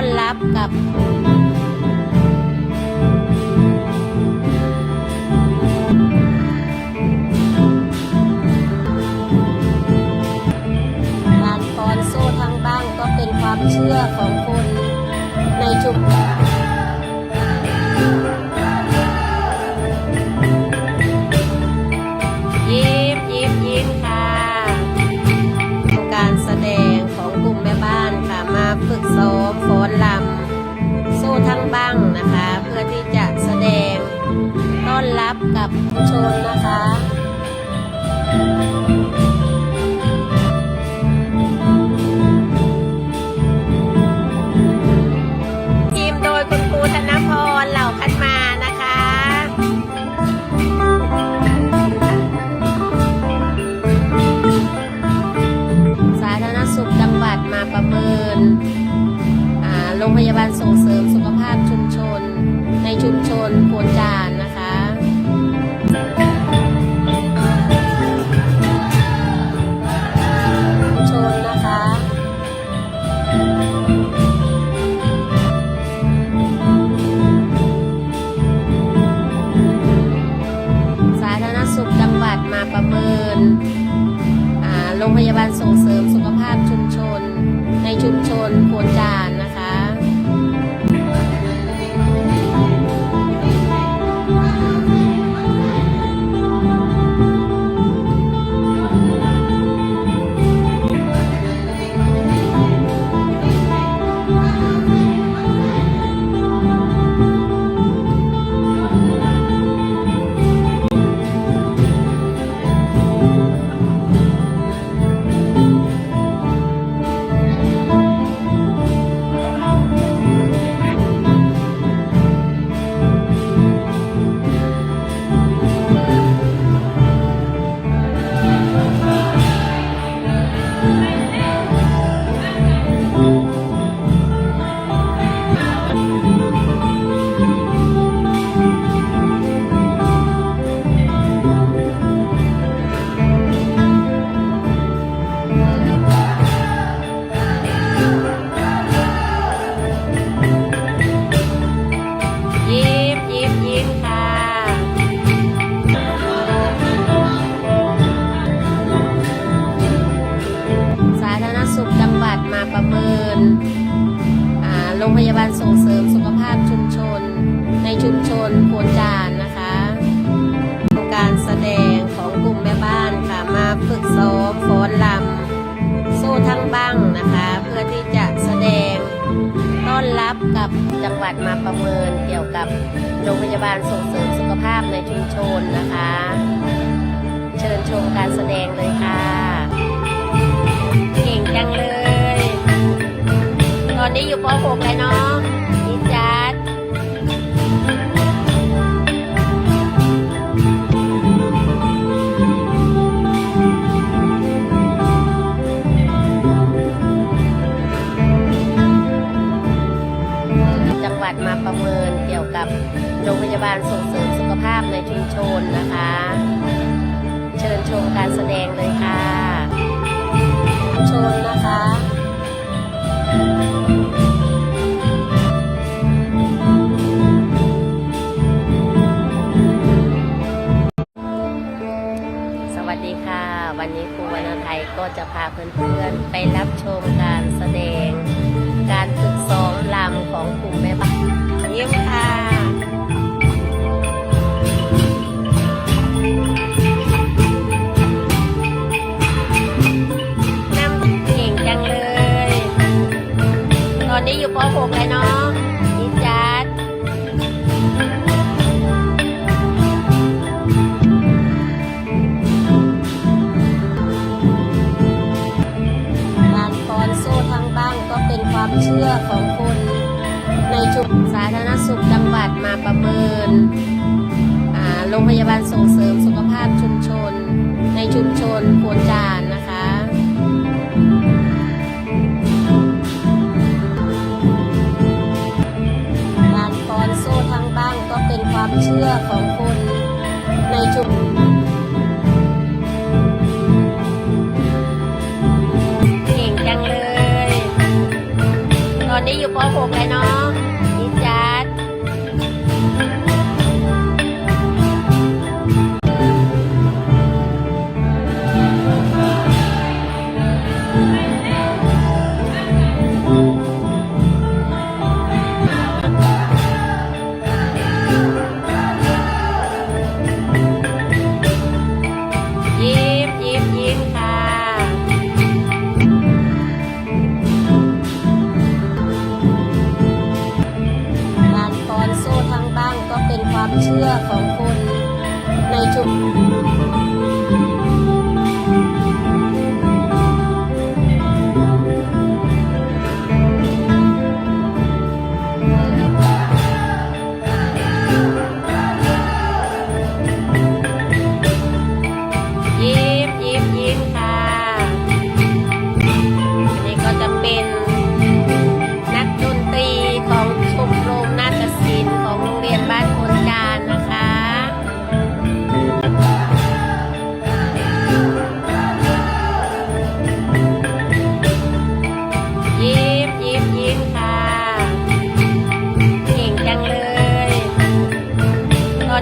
อนรับกับการฟ้อนโซ่ทางบ้างก็เป็นความเชื่อของคนในชุมชน โรงพยาบาลส่งเสริม จังหวัดมาประเมินเกี่ยวกับโรงพยาบาลส่งเสริมสุขภาพในชุมชนนะคะ เชิญชมการแสดงเลยค่ะ เก่งจังเลย ตอนนี้อยู่ป .6 แล้วเนาะ กี่ยวกับโรงพยาบาลส่งเสริมสุขภาพในชุมชนนะคะ เชิญชมการแสดงเลยค่ะชมนะคะสวัสดีค่ะ วันนี้ครูวรรณไทยก็จะพาเพื่อนๆ ไปรับชมการแสดง การฝึกซ้อมลำของกลุ่มแม่บ้าน ชื่อของคนในชุมสาธารณสุขจังหวัดมาประเมินอ่าโรงพยาบาลส่งเสริมสุขภาพชุมชน ในชุมชนควรจา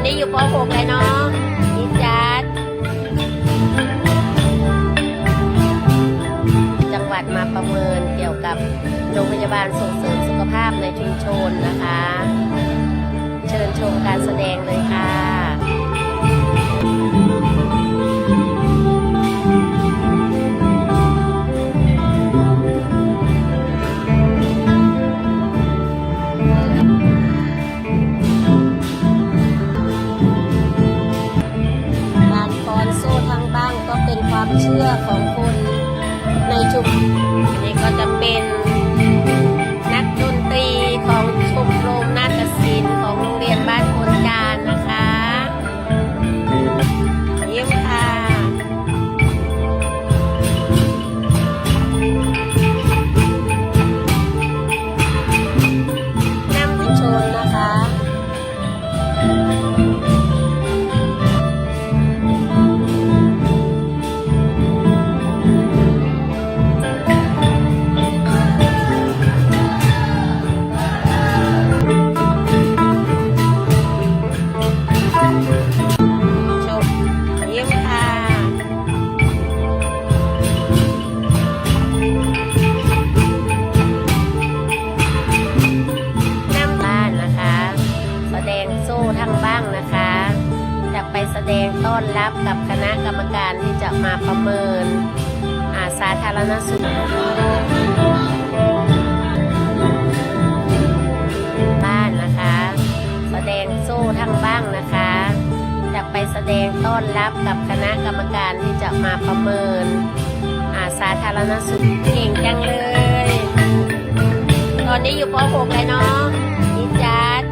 อนนี้อยู่ป .6 เลยเนาะนิจัดจังหวัดมาประเมินเกี่ยวกับโรงพยาบาลส่งเสริมสุขภาพในชุมชนนะคะ เชิญชมการแสดงเลยค่ะ เป็นความเชื่อของคนในชุมชน แสดงต้อนรับกับคณะกรรมการที่จะมาประเมินอาสาธารณสุขบ้านนะคะ แสดงโซ่ทั้งบ้างนะคะจะไปแสดงต้อนรับกับคณะกรรมการที่จะมาประเมินอาสาธารณสุขเก่งจังเลย ตอนนี้อยู่ป .6 เลยเนาะนิจัด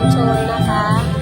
ผู้ชมนะคะ